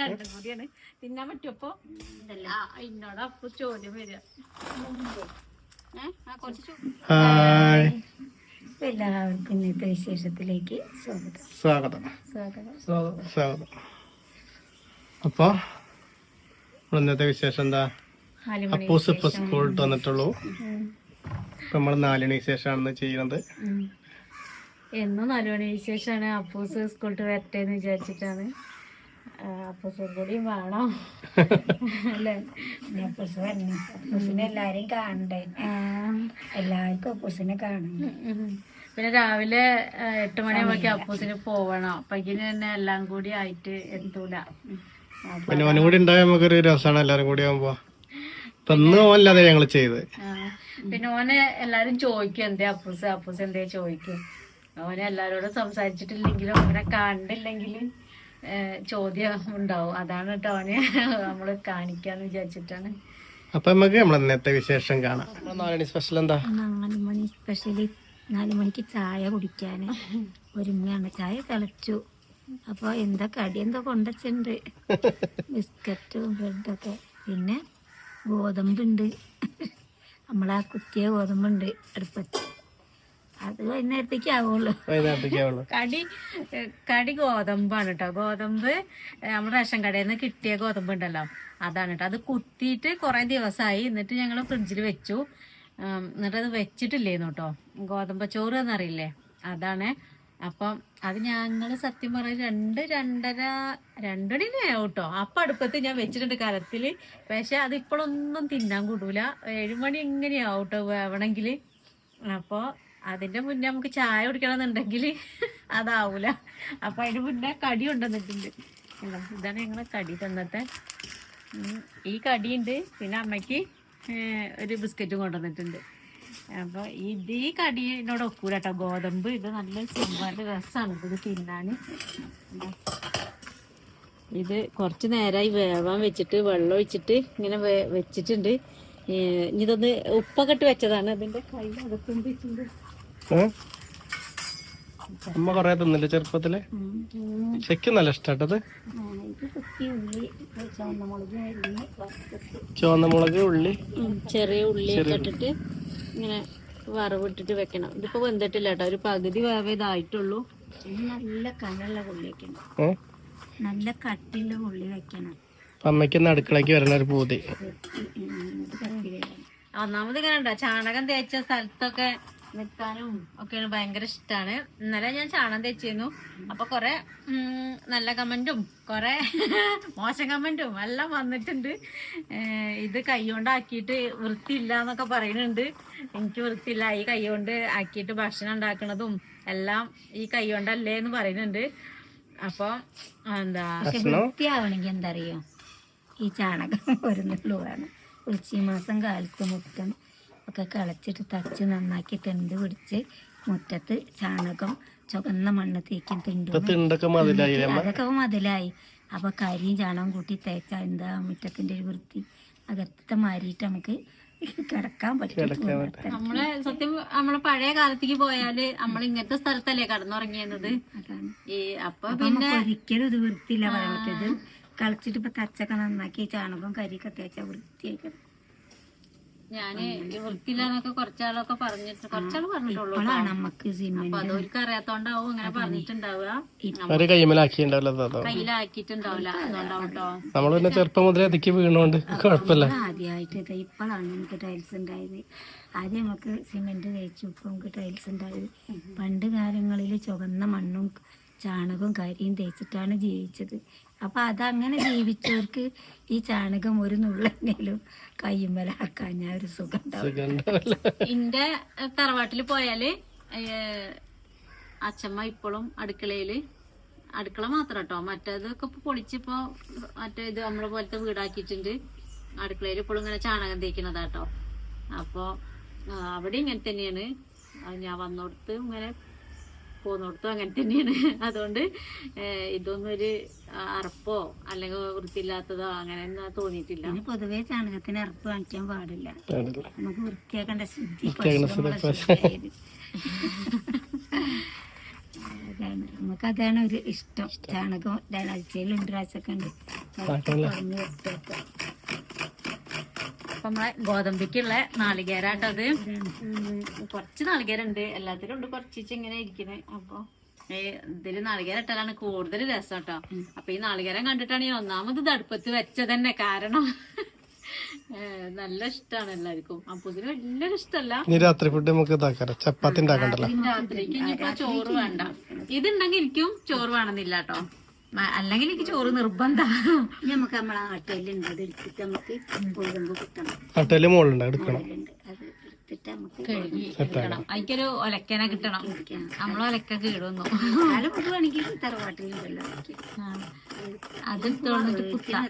രണ്ടും കൂടിയാണ്. തിന്നാൻ പറ്റുമപ്പോ ഇന്നോട് അപ്പൊ ചോദ്യം വരിക. എല്ലാവർക്കും ഇന്നത്തെ വിശേഷത്തിലേക്ക് സ്വാഗതം. സ്വാഗതം. സ്വാഗതം. സ്വാഗതം. അപ്പൊ ഇന്നത്തെ വിശേഷം എന്താ? അപ്പൂസ് ഇപ്പൊ സ്കൂളിൽ വന്നിട്ടുള്ളൂ. ഇപ്പൊ നമ്മൾ നാലുമണി വിശേഷമാണ് ചെയ്യുന്നത്. എന്നും നാലുമണി വിശേഷമാണ് അപ്പൂസ് സ്കൂളിൽ വരട്ടെ എന്ന് വിചാരിച്ചിട്ടാണ്. അപ്പൂസും കൂടി വേണം. അല്ലേ? അപ്പൂസ് പറഞ്ഞു അപ്പൂസിനെ എല്ലാരെയും കാണണ്ടേ? ആ. എല്ലാവർക്കും അപ്പൂസിനെ കാണണം. പിന്നെ രാവിലെ എട്ട് മണിയാകുമ്പോഴേക്കും അപ്പൂസിന് പോവണം. അപ്പഴേക്കിന് തന്നെ എല്ലാം കൂടി ആയിട്ട് എത്തൂല. പിന്നെ ഓനും കൂടി ഉണ്ടായ നമുക്കൊരു രസമാണ് എല്ലാരും കൂടി ആകുമ്പോ ഇന്ന് ഓനല്ലാതെ ഞങ്ങൾ ചെയ്ത്. പിന്നെ ഓനെ എല്ലാരും ചോദിക്കും എന്തേ അപ്പൂസ്? അപ്പൂസ് എന്തേ ചോദിക്കും? ഓനെ എല്ലാരോടും സംസാരിച്ചിട്ടില്ലെങ്കിലും ഓനെ കണ്ടില്ലെങ്കിലും ചോദ്യം ഉണ്ടാവും. അതാണ് കേട്ടോ നമ്മൾ നമ്മൾ കാണിക്കാന്ന് വിചാരിച്ചിട്ടാണ്. അപ്പൊ നമുക്ക് നമ്മളെ ഇന്നത്തെ വിശേഷം കാണാം. നാലുമണി സ്പെഷ്യൽ എന്താ? നാലുമണി സ്പെഷ്യലി നാലുമണിക്ക് ചായ കുടിക്കാൻ ഒരുങ്ങാണ്. ചായ തിളച്ചു. അപ്പൊ എന്താ കടി? എന്താ കൊണ്ടുവച്ചിട്ടുണ്ട് ബിസ്ക്കറ്റും ബ്രെഡൊക്കെ. പിന്നെ ഗോതമ്പുണ്ട്. നമ്മളാ കുത്തിയ ഗോതമ്പുണ്ട് അടുപ്പത്ത്. അത് വൈകുന്നേരത്തേക്ക് ആവുള്ളൂ. കടി കടി ഗോതമ്പാണ് കേട്ടോ ഗോതമ്പ് നമ്മുടെ റേഷൻ കടയിൽ നിന്ന് കിട്ടിയ ഗോതമ്പ് ഉണ്ടല്ലോ അതാണ് കേട്ടോ അത് കുത്തിയിട്ട് കുറെ ദിവസമായി എന്നിട്ട് ഞങ്ങൾ ഫ്രിഡ്ജിൽ വെച്ചു. എന്നിട്ട് അത് വെച്ചിട്ടില്ലേന്നു കേട്ടോ ഗോതമ്പ ചോറ് എന്നറിയില്ലേ? അതാണ്. അപ്പം അത് ഞങ്ങൾ സത്യം പറഞ്ഞ രണ്ട് രണ്ടര രണ്ടടിനാവും കേട്ടോ അപ്പം അടുപ്പത്ത് ഞാൻ വെച്ചിട്ടുണ്ട് കലത്തിൽ പക്ഷെ അത് ഇപ്പോഴൊന്നും തിന്നാൻ കൂടൂല ഏഴുമണി എങ്ങനെയാവും കേട്ടോ വേണമെങ്കിൽ അപ്പോൾ അതിന്റെ മുന്നേ നമുക്ക് ചായ കുടിക്കണമെന്നുണ്ടെങ്കിൽ അതാവൂല. അപ്പൊ അതിന് മുന്നേ കടി കൊണ്ടുവന്നിട്ടുണ്ട്. ഇതാ, ഇതാണ് ഞങ്ങളെ കടി തന്നത്തെ. ഈ കടിയുണ്ട്. പിന്നെ അമ്മയ്ക്ക് ഒരു ബിസ്ക്കറ്റും കൊണ്ടുവന്നിട്ടുണ്ട്. അപ്പൊ ഇത് ഈ കടിയോട് ഒക്കൂല കേട്ടോ ഗോതമ്പ് ഇത് നല്ല ചെമ്പാന്റെ രസമാണ് ഇത് തിന്നാന്. ഇതാ. കുറച്ച് നേരമായി വേവാൻ വെച്ചിട്ട് വെള്ളം ഒഴിച്ചിട്ട് ഇങ്ങനെ വെച്ചിട്ടുണ്ട്. ഇതൊന്ന് ഉപ്പൊക്കെ ഇട്ട് വെച്ചതാണ്. അതിന്റെ കൈ ഏ? അമ്മ കൊറേ തിന്നില്ല ചെറുപ്പത്തിൽ? ചെക്ക് നല്ല ഇഷ്ടാട്ടത് ചുവന്ന മുളക് ഉള്ളി. ചെറിയ ഉള്ളി ഇട്ടിട്ട് ഇങ്ങനെ വറവിട്ടിട്ട് വെക്കണം. ഇതിപ്പോ വെന്തിട്ടില്ല കേട്ടോ. ഒരു പകുതി വേവേതായിട്ടുള്ളൂ നല്ല കനുള്ള ഉള്ളി വെക്കണം? നല്ല കട്ടിയുള്ള ഉള്ളി വെക്കണം. അമ്മയ്ക്കൊന്ന് അമ്മയ്ക്ക് വരണ അടുക്കളയ്ക്ക് വരുന്ന ഒരു പൂതി. ഒന്നാമത് ഇങ്ങനെ ഉണ്ടോ? ചാണകം തേച്ച സ്ഥലത്തൊക്കെ നിൽക്കാനും ഒക്കെയാണ് ഭയങ്കര ഇഷ്ടമാണ് ഇന്നലെ ഞാൻ ചാണകം തേച്ചിരുന്നു. അപ്പൊ കൊറേ നല്ല കമന്റും കൊറേ മോശം കമന്റും എല്ലാം വന്നിട്ടുണ്ട്. ഇത് കൈകൊണ്ടാക്കിയിട്ട് വൃത്തിയില്ല എന്നൊക്കെ പറയുന്നുണ്ട്. എനിക്ക് വൃത്തിയില്ല. ഈ കൈ കൊണ്ട് ആക്കിയിട്ട് ഭക്ഷണം ഉണ്ടാക്കുന്നതും എല്ലാം ഈ കൈ കൊണ്ടല്ലേ എന്ന് പറയുന്നുണ്ട്. അപ്പൊ എന്താ വൃത്തിയാവണമെങ്കിൽ എന്താ അറിയോ ഈ ചാണകം വരുന്നുള്ളൂ ആണ് വേണം. ഉച്ചി മാസം കാലത്ത് മുറ്റം ഒക്കെ കളച്ചിട്ട് തച്ച് നന്നാക്കി തെണ്ട് പിടിച്ച് മുറ്റത്ത് ചാണകം ചുവന്ന മണ്ണ് തേക്കും തിണ്ടൊക്കെ മതിലായി അതൊക്കെ മതിലായി. അപ്പൊ കരിയും ചാണകം കൂട്ടി തേച്ച എന്താ മുറ്റത്തിന്റെ ഒരു വൃത്തി അകത്തെ മാറിയിട്ട് നമുക്ക് കിടക്കാൻ പറ്റും നമ്മളെ സത്യം നമ്മളെ പഴയ കാലത്തേക്ക് പോയാൽ നമ്മൾ ഇങ്ങനത്തെ സ്ഥലത്തല്ലേ കടന്നുറങ്ങിയത് ഈ അപ്പൊ പിന്നെ ഒരിക്കലും ഇത് വൃത്തിയില്ല പറയാൻ പറ്റത് കളിച്ചിട്ട് ഇപ്പൊ തച്ചൊക്കെ നന്നാക്കി ചാണകം കരിയൊക്കെ തേച്ച വൃത്തിയായി ഞാൻ വൃത്തിയില്ലാന്നൊക്കെ കുറച്ചാളൊക്കെ പറഞ്ഞിട്ട് കുറച്ചാൾ പറഞ്ഞിട്ടുള്ളൂ ഇപ്പോഴാണ് നമുക്ക് അപ്പൊ അതൊരിക്കൽ അറിയാത്തോണ്ടാവും ഇങ്ങനെ പറഞ്ഞിട്ടുണ്ടാവുക. ഒരു കൈമലാക്കിണ്ടാവില്ല അതോ കയ്യിലാക്കിയിട്ടുണ്ടാവില്ല. അതുകൊണ്ടാവും കേട്ടോ നമ്മൾ പിന്നെ ചെറുപ്പം മുതലേ അതിക്ക് വീണോണ്ട് കുഴപ്പമില്ല. ആദ്യമായിട്ട് ഇപ്പോഴാണ് നമുക്ക് ടൈൽസ് ഉണ്ടായത്. ആദ്യം നമുക്ക് സിമെന്റ് തേച്ചു ഇപ്പൊ നമുക്ക് ടൈൽസ് ഉണ്ടായത്. പണ്ട് കാലങ്ങളിൽ ചുവന്ന മണ്ണും ചാണകവും കരിയും തേച്ചിട്ടാണ് ജീവിച്ചത്. അപ്പൊ അതങ്ങനെ ജീവിച്ചവർക്ക് ഈ ചാണകം ഒരു നുള്ളെങ്കിലും കയ്യുമ്പലാക്കാൻ ഞാൻ ഒരു സുഖം എന്റെ തറവാട്ടിൽ പോയാൽ അച്ഛമ്മ ഇപ്പോഴും അടുക്കളയിൽ. അടുക്കള മാത്രം കേട്ടോ മറ്റേതൊക്കെ ഇപ്പൊ പൊളിച്ചിപ്പോ മറ്റേ ഇത് നമ്മളെ പോലത്തെ വീടാക്കിയിട്ടുണ്ട്. അടുക്കളയിൽ ഇപ്പോഴും ഇങ്ങനെ ചാണകം തേക്കുന്നതാട്ടോ. കേട്ടോ ആ, അവിടെ ഇങ്ങനെ തന്നെയാണ്. ഞാൻ വന്നോടത്ത് ഇങ്ങനെ പോന്നോടത്തും അങ്ങനെ തന്നെയാണ്. അതുകൊണ്ട് ഇതൊന്നൊരു ഇതൊന്നും ഒരു അറപ്പോ അല്ലെങ്കിൽ വൃത്തിയില്ലാത്തതോ അങ്ങനെ ഒന്നും തോന്നിയിട്ടില്ല. പൊതുവെ ചാണകത്തിന് അറപ്പ് വാങ്ങിക്കാൻ പാടില്ല. നമുക്ക് വൃത്തിയാക്കേണ്ട ശുദ്ധി അതാണ്. നമുക്ക് അതാണ് ഒരു ഇഷ്ടം. ചാണകം രണ്ടാഴ്ചയിൽ രണ്ട് പ്രാവശ്യമൊക്കെ ഉണ്ട്. ആക്കണല്ലേ കുറഞ്ഞ് വെച്ചേക്ക അപ്പൊ നമ്മളെ ഗോതമ്പിക്കുള്ള നാളികേരാട്ടത് കുറച്ച് നാളികേരുണ്ട്. എല്ലാത്തിലും ഉണ്ട്. കുറച്ച് ഇങ്ങനെ ഇരിക്കുന്നത് അപ്പൊ ഇതിൽ നാളികേരം ഇട്ടാലാണ് കൂടുതൽ രസം കേട്ടോ അപ്പൊ ഈ നാളികേരം കണ്ടിട്ടാണ് ഈ ഒന്നാമത് തടുപ്പത്ത് വെച്ചത് തന്നെ കാരണം നല്ല ഇഷ്ടമാണ് എല്ലാവർക്കും. അപ്പൂസിന് വലിയൊരു ഇഷ്ടല്ല. രാത്രി ഫുഡ് നമുക്ക് ചപ്പാത്തി രാത്രിക്ക് ഇനിയിപ്പോ ചോറ് വേണ്ട. ഇതുണ്ടെങ്കിൽ എനിക്കും ചോറ് വേണമെന്നില്ല കേട്ടോ അല്ലെങ്കിൽ എനിക്ക് ചോറ് നിർബന്ധമാണ്. ഇനി നമുക്ക് നമ്മളെ ആട്ടയിലുണ്ട് അത് എടുത്തിട്ട് നമുക്ക് ഗോതമ്പ് കിട്ടണം. ഹോട്ടലിൽ മുകളിലുണ്ട്. എടുക്കണം. അതിക്കൊരു ഒലക്കന കിട്ടണം. നമ്മൾ ഒലക്ക കീടുന്നു. അതും തറവാട്ടിലുണ്ടല്ലോ അതൊക്കെ. അത് എടുത്തോണ്ടിട്ട് കുത്താം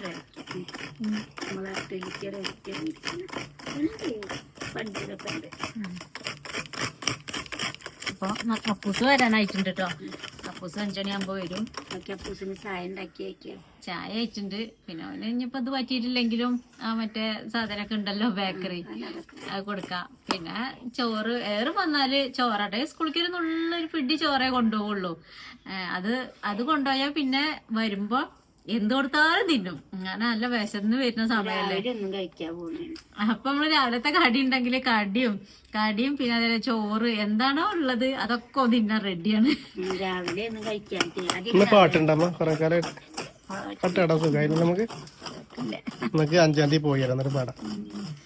നമ്മളെ ആട്ടയിലേക്ക് പണ്ടിലൊക്കെ ഉണ്ട്. അപ്പൊ കപ്പൂസ് വരാനായിട്ടുണ്ട് കേട്ടോ കപ്പൂസ് അഞ്ചണിയാകുമ്പോ വരും. ഒക്കെ അപ്പൂസിന് ചായ ഉണ്ടാക്കി വയ്ക്കുക ചായ അയച്ചിട്ടുണ്ട് പിന്നെ അവന് ഇനിയിപ്പോ അത് പറ്റിയിട്ടില്ലെങ്കിലും ആ മറ്റേ സാധനമൊക്കെ ഉണ്ടല്ലോ ബേക്കറി അത് കൊടുക്കാം. പിന്നെ ചോറ് ഏറ് വന്നാൽ ചോറട്ടെ. സ്കൂളിൽ ഒരു പിടി ചോറേ കൊണ്ടുപോകുള്ളൂ അത് അത് കൊണ്ടുപോയാൽ പിന്നെ വരുമ്പോ എന്ത് കൊടുത്താലും തിന്നും. അങ്ങനെ നല്ല വിശന്ന് വരുന്ന സമയല്ലേ? അപ്പൊ നമ്മൾ രാവിലത്തെ കടി ഉണ്ടെങ്കിൽ കടിയും കടിയും പിന്നെ അതേ ചോറ് എന്താണോ ഉള്ളത് അതൊക്കെ തിന്നാൻ റെഡിയാണ്. രാവിലെ ഒന്നും കഴിക്കാൻ പാട്ടുണ്ടമ്മ കുറെ പാട്ടാടാ സുഖമായിരുന്നു നമുക്ക്? നമുക്ക് അഞ്ചാം തീയതി പോയി എന്നിട്ട് പാടാം.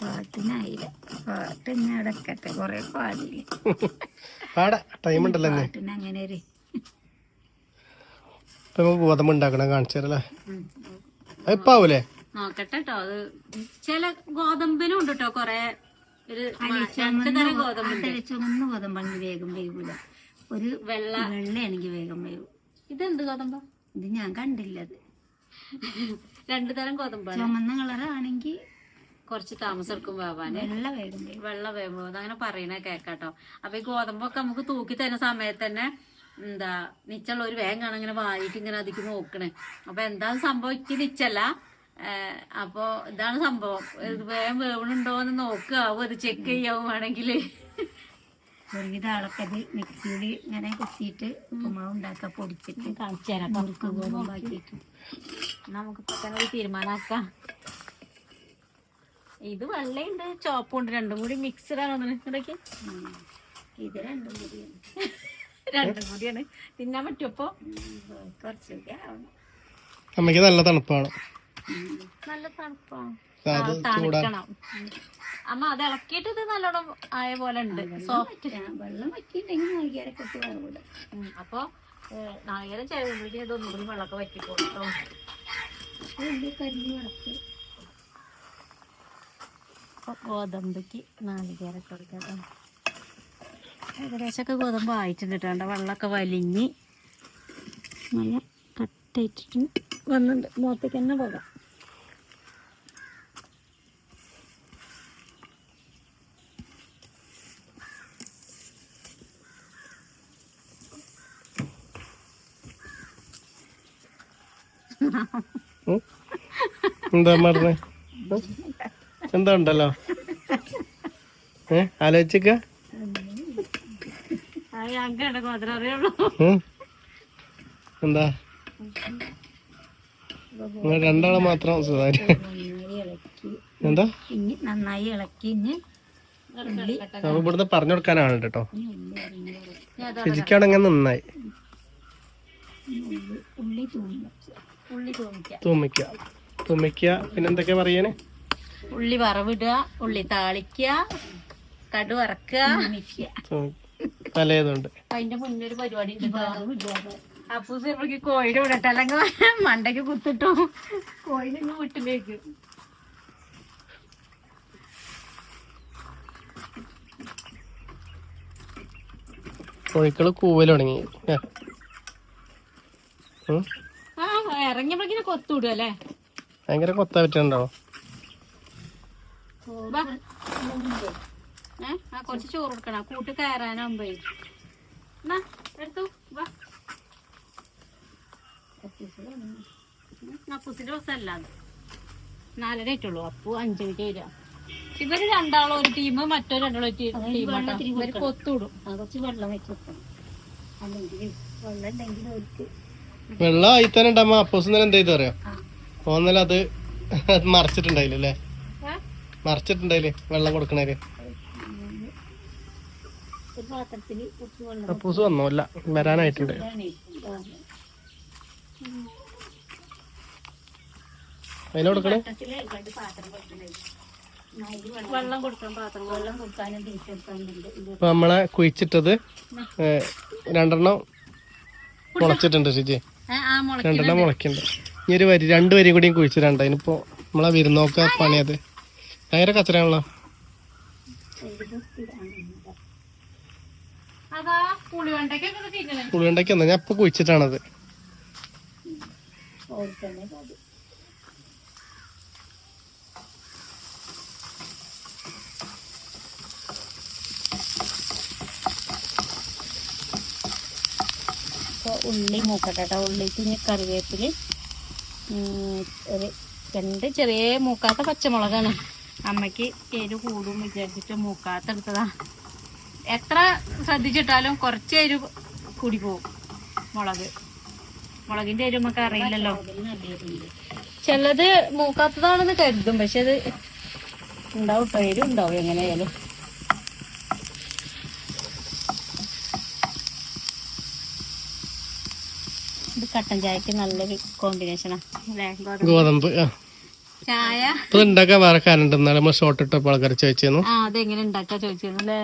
പാട്ടിനായില്ല. പാട്ട് അടക്കട്ടെ കൊറേ പാടില്ല? പാടാ ടൈം ഉണ്ടല്ലോ അങ്ങനെ ഇപ്പൊ നമുക്ക് ഗോതമ്പ് ഉണ്ടാക്കണം കാണിച്ചു തരല്ലേ ഇപ്പൊ ആവൂലേ? നോക്കട്ടെ കേട്ടോ അത് ചില ഗോതമ്പിനും ഉണ്ട് കേട്ടോ കൊറേ ഒരു രണ്ട് തരം ഗോതമ്പുണ്ട്. ചുമന്ന് ഗോതമ്പാണെങ്കിൽ വേഗം വേകൂല ഒരു വെള്ള വെള്ളയാണെങ്കിൽ വേഗം വേഗം ഇതെന്ത് ഗോതമ്പ? ഇത് ഞാൻ കണ്ടില്ല അത്. രണ്ടു തരം ഗോതമ്പാണ്. ചുമന്ന കളറാണെങ്കിൽ കുറച്ച് താമസം എടുക്കും വേവാന്. വെള്ള വേഗം വേവും. വെള്ളം വേകുമ്പോ അങ്ങനെ പറയണ കേക്കാട്ടോ. അപ്പൊ ഈ ഗോതമ്പൊക്കെ നമുക്ക് തൂക്കി തരുന്ന സമയത്ത് തന്നെ എന്താ നിച്ചുള്ള ഒരു വേഗമാണ് ഇങ്ങനെ വായിട്ട് ഇങ്ങനെ അതിക്ക് നോക്കണേ. അപ്പൊ എന്താ സംഭവം? എനിക്ക് നിച്ചല്ല. അപ്പൊ ഇതാണ് സംഭവം. വേഗം വേവണുണ്ടോ എന്ന് നോക്കാവും അത് ചെക്ക് ചെയ്യാവും വേണമെങ്കിൽ. ഒരുവിധ ആൾക്കത് മിക്സിയിൽ ഇങ്ങനെ കുത്തിയിട്ട് ഉപ്പുമാവ് ഉണ്ടാക്കാൻ പൊടിച്ചിട്ട് കാണിച്ചു തരാം. നമുക്കിപ്പോ തന്നെ ഒരു തീരുമാനമാക്കാം ഇത് വെള്ളയുണ്ട് ചോപ്പുണ്ട്. രണ്ടും കൂടി മിക്സഡ് ആണോ ഇത് രണ്ടും കൂടിയാണ് രണ്ടും കൂടിയാണ്. തിന്നാൻ പറ്റുമോ അപ്പൊ ഉം, കുറച്ചൊക്കെ ആവണം അമ്മയ്ക്ക് നല്ല തണുപ്പാണ്. നല്ല തണുപ്പാണ് തണുക്കണം. അമ്മ അത് ഇളക്കിയിട്ട് ഇത് നല്ലോണം ആയ പോലെ ഉണ്ട്. സോഫ്റ്റ് വെള്ളം വറ്റിയിട്ടെങ്കിൽ നാളികേരൊക്കെ ഇട്ട് വേവില്ല അപ്പൊ നാളികേരം ചേരുമ്പോഴേക്കും ഇതൊന്നും കൂടി വെള്ളമൊക്കെ വറ്റിക്കോട്ടോ കരിഞ്ഞ് കിടക്ക് അപ്പൊ ഗോതമ്പയ്ക്ക് നാളികേരൊക്കെ കൊടുക്കാം ഏകദേശമൊക്കെ ഗോതമ്പ് ആയിട്ടുണ്ട്? വെള്ളമൊക്കെ വലിഞ്ഞ് നല്ല കട്ടയിട്ടിട്ട് വന്നിട്ടുണ്ട്. മുഖത്തേക്ക് തന്നെ പോകാം? എന്താ പറഞ്ഞേ എന്താ ഉണ്ടല്ലോ? ഏ ആലോചിക്ക എന്താ? നിങ്ങൾ രണ്ടാളെ മാത്രം സുതാര്യ എന്താ? ഇനി നന്നായി ഇളക്കി ഇവിടുന്ന് പറഞ്ഞു കൊടുക്കാനാണ് കേട്ടോ. രുചിക്കാണെങ്കിൽ നന്നായി. തുമ്മിക്ക തുമ്മിക്ക പിന്നെന്തൊക്കെയാ പറയാന് ഉള്ളി വറവിടുക ഉള്ളി താളിക്കുക കടു വറക്കുക പലതുണ്ട് അതിന്റെ മുന്നേ ഒരു പരിപാടി ഉണ്ട് അപ്പൂസ് ഇവർക്ക് കോഴിയുടെ വിടട്ടെ അല്ലെങ്കിൽ മണ്ടയ്ക്ക് കുത്തിട്ടു. കോഴിനെ വീട്ടിലേക്ക്. കോഴിക്കൾ കൂവൽ തുടങ്ങി. ഇറങ്ങിയപ്പോഴേക്കിനെ കൊത്തുവിടും അല്ലേ? ഭയങ്കര കൊത്താ പറ്റുന്നുണ്ടാവും ആ കുറച്ച് ചോറ് കൊടുക്കണം. കൂട്ട് കയറാനാകുമ്പോ എന്നാ എടുത്തു. വാ. അപ്പൂസിന്റെ ദിവസമല്ല അത്. നാലര ആയിട്ടുള്ളൂ. അപ്പു അഞ്ചു മിനിറ്റ് വരിക. ഇവർ രണ്ടാളോ ഒരു ടീം മറ്റോ രണ്ടാളോ ഒരു ടീം ഇവർ കൊത്തുവിടും കുറച്ച് വെള്ളം വെച്ച് വെക്കണം അല്ലെങ്കിൽ വെള്ളം ഉണ്ടെങ്കിൽ അവർക്ക് വെള്ളം ആയിത്തന്നെ ഉണ്ടാകുമ്പോ അപ്പോസ് ഇന്നലെ എന്ത് ചെയ്തു അറിയാം? ഓന്നല്ല അത് മറിച്ചിട്ടുണ്ടായില്ലേ മറിച്ചിട്ടുണ്ടായില്ലേ മറച്ചിട്ടുണ്ടായില്ലേ വെള്ളം കൊടുക്കണേൽ. ഒരു പാത്രത്തിൽ കുറച്ച് വെള്ളം അപ്പൂസ് വന്നോ അല്ല വരാനായിട്ടുണ്ട്. അതിന് കൊടുക്കണേ? പാത്രം കൊടുക്കണ്ടായി വെള്ളം കൊടുക്കാൻ പാത്രം വെള്ളം കൊടുക്കാനും തീറ്റെടുക്കാനുണ്ട് നമ്മളെ കുഴിച്ചിട്ടത് രണ്ടെണ്ണം മുളച്ചിട്ടുണ്ട് ശുചി രണ്ടെണ്ണം മുളയ്ക്കുന്നുണ്ട് ഇനി ഒരു വരി രണ്ട് വരി കൂടിയും കുഴിച്ചിട്ടുണ്ട് അതിനിപ്പോ നമ്മളെ വിരുന്നോക്ക പണിയത്. ഭയങ്കര കച്ചറയാണല്ലോ. പുളിയുണ്ടാക്കി വന്ന ഞാൻ ഇപ്പൊ കുഴിച്ചിട്ടാണത്. ഉള്ളി മൂക്കട്ടെ കേട്ടോ ഉള്ളിക്ക് ഇനി കറിവേപ്പിൽ ഒരു രണ്ട് ചെറിയ മൂക്കാത്ത പച്ചമുളകാണ്. അമ്മയ്ക്ക് എരു കൂടും വിചാരിച്ചിട്ട് മൂക്കാത്ത എടുത്തതാ. എത്ര ശ്രദ്ധിച്ചിട്ടാലും കുറച്ച് എരിവ് കൂടി പോവും. മുളക്. മുളകിന്റെ എരിവ് നമുക്ക് അറിയില്ലല്ലോ. ചിലത് മൂക്കാത്തതാണെന്ന് കരുതും പക്ഷെ അത് ഉണ്ടാവും കേട്ടോ എരു ഉണ്ടാവും എങ്ങനെയായാലും. ഇത് കട്ടൻ ചായക്ക് നല്ലൊരു കോമ്പിനേഷനാ. ഗോതമ്പ്. ചായ. ഉണ്ടാക്കാൻ വേറെ കാരണം ഷോർട്ട് ഇട്ടപ്പോൾ ആൾക്കാർ ചോദിച്ചിരുന്നു ആ അതെങ്ങനെ ഉണ്ടാക്കാ ചോദിച്ചിരുന്നു അല്ലേ?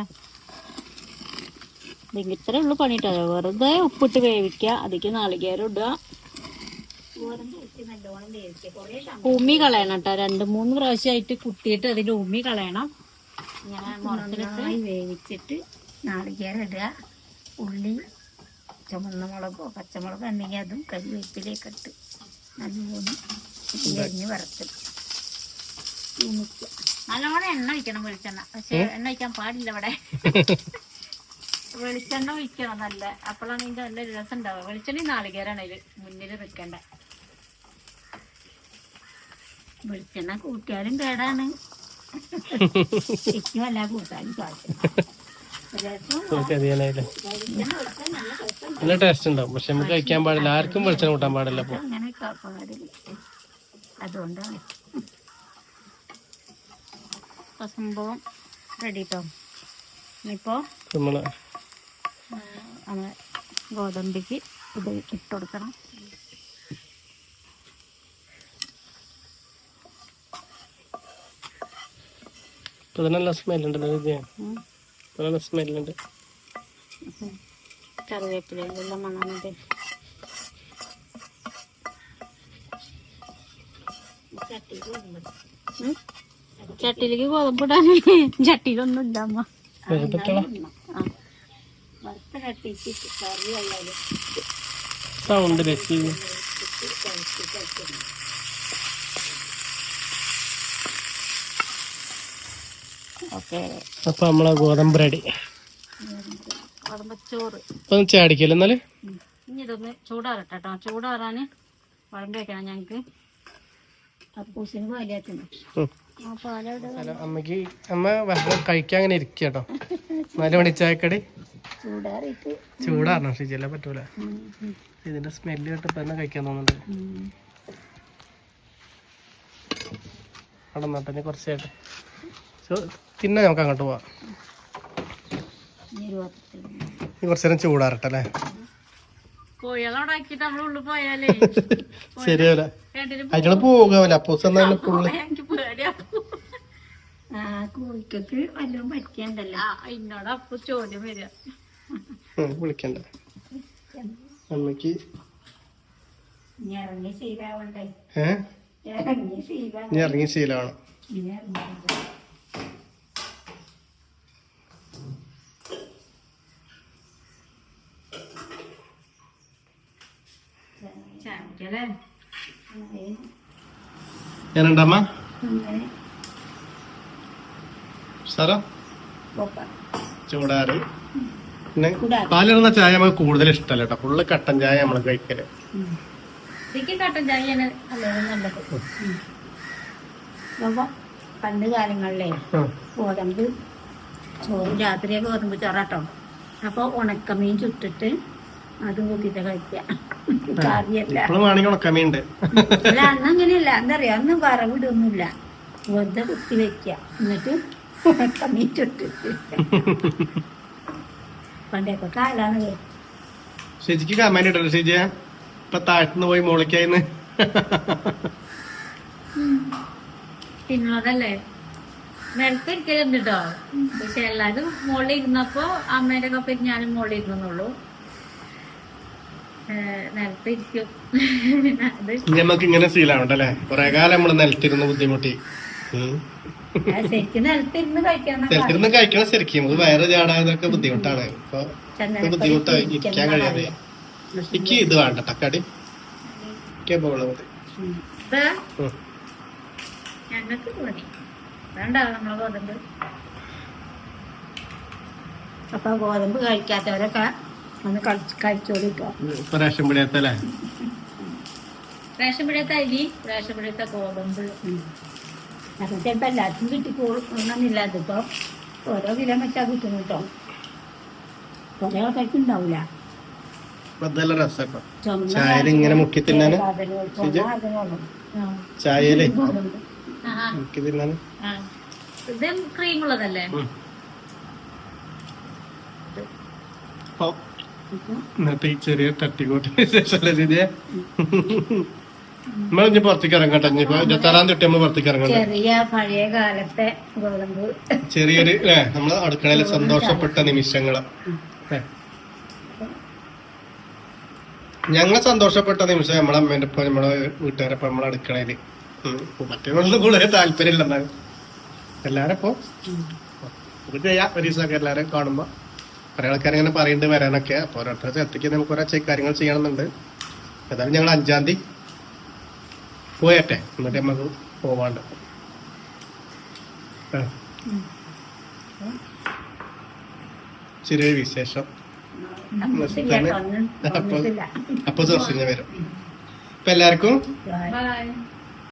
ഇതിന് ഇത്രേ ഉള്ളൂ പണിയിട്ടോ വെറുതെ ഉപ്പിട്ട് വേവിക്കുക അതിക്ക് നാളികേരം ഇടുക. ഉമ്മി കളയണം കേട്ടോ. രണ്ട് മൂന്ന് പ്രാവശ്യമായിട്ട് കുത്തിയിട്ട് അതിന്റെ ഉമ്മി കളയണം. വേവിച്ചിട്ട് നാളികേരം ഇടുക. ഉള്ളി ചുമന്ന മുളകോ പച്ചമുളകോ ഉണ്ടെങ്കിൽ അതും കരിവേപ്പിലേക്ക് ഇട്ട് നല്ലോണം എരിഞ്ഞ് വറുത്ത്. തൂമിക്കുക നല്ലോണം എണ്ണ ഒഴിക്കണം വെളിച്ചെണ്ണ. പക്ഷെ എണ്ണ ഒഴിക്കാൻ പാടില്ല ഇവിടെ. വെളിച്ചെണ്ണ ഒഴിക്കണം നല്ല. അപ്പോഴാണ് ഇതിന്റെ നല്ല രസം ഉണ്ടാവുക. വെളിച്ചെണ്ണ നാളികേരാണ് ഇതിൽ മുന്നിൽ വെക്കേണ്ട. വെളിച്ചെണ്ണ കൂട്ടിയാലും കേടാണ്. ശരിക്കും അല്ല കൂട്ടാനും നല്ല ടേസ്റ്റ് ഉണ്ടാവും. പക്ഷെ നമുക്ക് കഴിക്കാൻ പാടില്ല. ആർക്കും വെളിച്ചെണ്ണ കൂട്ടാൻ പാടില്ല അപ്പൊ അതുകൊണ്ടാണ്. സംഭവം റെഡി കേട്ടോ ഇനിയിപ്പോ നമ്മൾ നമ്മളെ ഗോതമ്പിക്ക് ഇത് ഇട്ട് കൊടുക്കണം. നല്ല നല്ല സ്മെല്ലുണ്ട്? ചട്ടിയിലേക്ക് ഗോതമ്പിടാൻ ചട്ടിയിലൊന്നും ഇല്ല അമ്മ. കറി സൗണ്ട് അപ്പൊ നമ്മളെ ഗോതമ്പ് റെഡി. ഗോതമ്പച്ചോറ്. ചോറ് ഒന്ന് ചാടിക്കല്ലോ എന്നാൽ? ഇനി ഇതൊന്ന് ചൂടാറട്ടെ കേട്ടോ ചൂടാറാന് വിളമ്പി വെക്കണം ഞങ്ങക്ക്. അപ്പൂസിന് പാലിയാത്തുന്നു അമ്മയ്ക്ക് അമ്മ ഭക്ഷണം കഴിക്കാൻ അങ്ങനെ ഇരിക്കുക കേട്ടോ നാല് മണിച്ചായക്കടി ചൂടാറിയിട്ട്. ചെല്ലാൻ പറ്റൂല. ഇതിന്റെ സ്മെല്ല് കേട്ടപ്പോ തന്നെ കഴിക്കാൻ തോന്നുന്നുണ്ട്. അവിടെ നട്ടെ കുറച്ചായിട്ട് തിന്നാ നമുക്ക് അങ്ങോട്ട് പോവാം. ഇനി കുറച്ച് നേരം ചൂടാറട്ടെ അല്ലേ? രണ്ടിനും അതിനുള്ള പോകാവില്ല. അപ്പൂസ് എന്നാലും ഫുള്ള് കോഴിക്കൊക്കെ വല്ലതും പറ്റിയണ്ടല്ലോ ആ എന്നോട് അപ്പൊ ചോദ്യം വരിക വിളിക്കണ്ട. അമ്മയ്ക്ക് ഇറങ്ങി ശീലാവണ്ടേ? ഇറങ്ങി ശീല ഇറങ്ങി ശീലമാണ് ഞാനുണ്ടമ്മ പോക്കാം ചൂടാറ് പിന്നെ. പാലിടുന്ന ചായ നമുക്ക് കൂടുതൽ ഇഷ്ടമല്ല കേട്ടോ. ഫുള്ള് കട്ടൻ ചായ നമ്മൾ കഴിക്കൽ. ഇതിക്ക് കട്ടൻ ചായയാണ് നല്ലത് നല്ലത്. അപ്പൊ പണ്ട് കാലങ്ങളിലേ. ഗോതമ്പ് ചോറ് രാത്രിയൊക്കെ ഗോതമ്പ് ചോറാട്ടോ. അപ്പൊ ഉണക്കമീൻ ചുട്ടിട്ട് അതും കൂട്ടിട്ട് കഴിക്കാം. കറിയല്ല അല്ല അന്ന് അങ്ങനെയല്ല. എന്താ പറയാ അന്ന് വറവിടൊന്നുമില്ല. വെറുതെ കുത്തി വെക്കുക എന്നിട്ട് കമ്മിച്ചിട്ട് പണ്ടൊക്കെ കാലാണ് ഷിജിക്ക് കമന്റ് ഇട്ടല്ലോ ഷിജിയ ഇപ്പൊ താഴ്ത്തുനിന്ന് പോയി മോളിക്കായിന്ന്. തിന്നതല്ലേ നിലത്ത് ഇരിക്കലുണ്ട് കേട്ടോ പക്ഷെ എല്ലാരും മുകളിൽ ഇരുന്നപ്പോ അമ്മേന്റെ കപ്പിൽ ഞാനും മുകളിൽ ഇരുന്നുള്ളൂ നിലത്ത് ഇരിക്കും. അത് നമുക്ക് ഇങ്ങനെ ശീലമുണ്ടല്ലേ കൊറേ കാലം നമ്മൾ നിലത്തിരുന്ന് ബുദ്ധിമുട്ടി. ശരിക്കും കഴിക്കണം ശരിക്കും. വേറെ വയറ് ചാടാനൊക്കെ ബുദ്ധിമുട്ടാണ്. ഇപ്പൊ ബുദ്ധിമുട്ടായി. ഇരിക്കാൻ കഴിയാതെ. എനിക്ക് ഇത് വേണ്ട തക്കാടി ബോൾ മതി. ഞങ്ങൾക്ക് അപ്പൊ ഗോതമ്പ് കഴിക്കാത്തവരൊക്കെ ഒന്ന് കഴിച്ച് കഴിച്ചോളിട്ടോ റേഷൻ പിടിയത്തല്ലേ? റേഷൻ പിടിയത്തെ അരി റേഷൻ പിടിയത്തെ ഗോതമ്പ്. അപ്പൊ ചിലപ്പോ എല്ലാവർക്കും കിട്ടിക്കോളണമെന്നില്ല അതിപ്പോൾ ഓരോ കിലോ വെച്ചാൽ കിട്ടും കേട്ടോ. കുറേ ആൾക്കാർക്ക് ഉണ്ടാവില്ല ചായയിൽ ഇങ്ങനെ മുക്കി തിന്നാന്. ചായയിൽ തിന്നാന്? ഇത് ക്രീം ഉള്ളതല്ലേ ഇന്നത്തെ ഈ ചെറിയ തട്ടിക്കോട്ടിന് ഇതിയെ നമ്മൾ ഇനി പുറത്തേക്ക് ഇറങ്ങട്ടെ. ഇനിയിപ്പോ ഇരുപത്താറാം തൊട്ട് നമ്മൾ പുറത്തേക്ക് ഇറങ്ങട്ടെ. ചെറിയ പഴയ കാലത്തെ ഗോതമ്പ്. ചെറിയൊരു നമ്മളെ അടുക്കളയിലെ സന്തോഷപ്പെട്ട നിമിഷങ്ങൾ. ഞങ്ങൾ സന്തോഷപ്പെട്ട നിമിഷം നമ്മളെ അമ്മേന്റെ ഒപ്പം നമ്മളെ വീട്ടുകാരൊപ്പം നമ്മളെ അടുക്കളയിൽ. മറ്റേ കൂടുതൽ താല്പര്യമില്ല എന്നാലും. എല്ലാരും ഇപ്പൊ ഇത് ചെയ്യാം. ഒരു ദിവസമൊക്കെ എല്ലാരും കാണുമ്പോ. കുറെ ആൾക്കാർ ഇങ്ങനെ പറയുന്നുണ്ട് വരാനൊക്കെ. അപ്പൊ ഓരോരുത്തർ എത്തിക്കാൻ നമുക്ക് കുറെ ചെ- കാര്യങ്ങൾ ചെയ്യണമെന്നുണ്ട്. ഏതായാലും ഞങ്ങൾ അഞ്ചാം തീയതി പോയട്ടെ എന്നിട്ട് നമുക്ക് പോവാണ്ട്. ചെറിയൊരു വിശേഷം. അപ്പൊ ദിവസം വരും. അപ്പൊ എല്ലാവർക്കും ബൈ